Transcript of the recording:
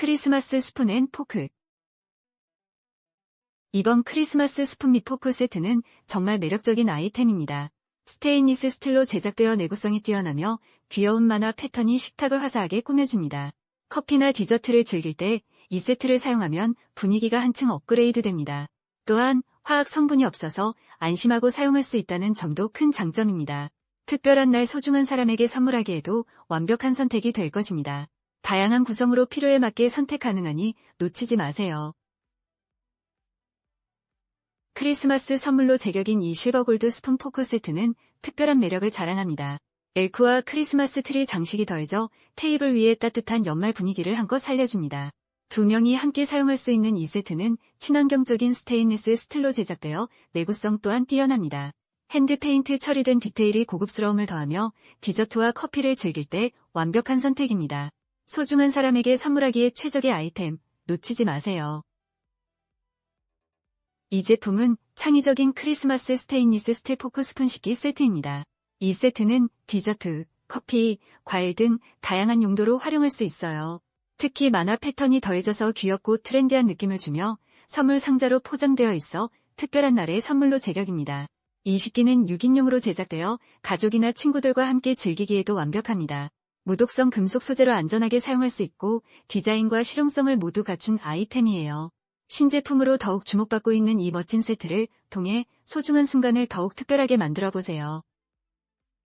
크리스마스 스푼 앤 포크 이번 크리스마스 스푼 및 포크 세트는 정말 매력적인 아이템입니다. 스테인리스 스틸로 제작되어 내구성이 뛰어나며 귀여운 만화 패턴이 식탁을 화사하게 꾸며줍니다. 커피나 디저트를 즐길 때 이 세트를 사용하면 분위기가 한층 업그레이드 됩니다. 또한 화학 성분이 없어서 안심하고 사용할 수 있다는 점도 큰 장점입니다. 특별한 날 소중한 사람에게 선물하기에도 완벽한 선택이 될 것입니다. 다양한 구성으로 필요에 맞게 선택 가능하니 놓치지 마세요. 크리스마스 선물로 제격인 이 실버 골드 스푼 포크 세트는 특별한 매력을 자랑합니다. 엘크와 크리스마스 트리 장식이 더해져 테이블 위에 따뜻한 연말 분위기를 한껏 살려줍니다. 두 명이 함께 사용할 수 있는 이 세트는 친환경적인 스테인리스 스틸로 제작되어 내구성 또한 뛰어납니다. 핸드 페인트 처리된 디테일이 고급스러움을 더하며 디저트와 커피를 즐길 때 완벽한 선택입니다. 소중한 사람에게 선물하기에 최적의 아이템, 놓치지 마세요. 이 제품은 창의적인 크리스마스 스테인리스 스틸 포크 스푼 식기 세트입니다. 이 세트는 디저트, 커피, 과일 등 다양한 용도로 활용할 수 있어요. 특히 만화 패턴이 더해져서 귀엽고 트렌디한 느낌을 주며 선물 상자로 포장되어 있어 특별한 날의 선물로 제격입니다. 이 식기는 6인용으로 제작되어 가족이나 친구들과 함께 즐기기에도 완벽합니다. 무독성 금속 소재로 안전하게 사용할 수 있고 디자인과 실용성을 모두 갖춘 아이템이에요. 신제품으로 더욱 주목받고 있는 이 멋진 세트를 통해 소중한 순간을 더욱 특별하게 만들어 보세요.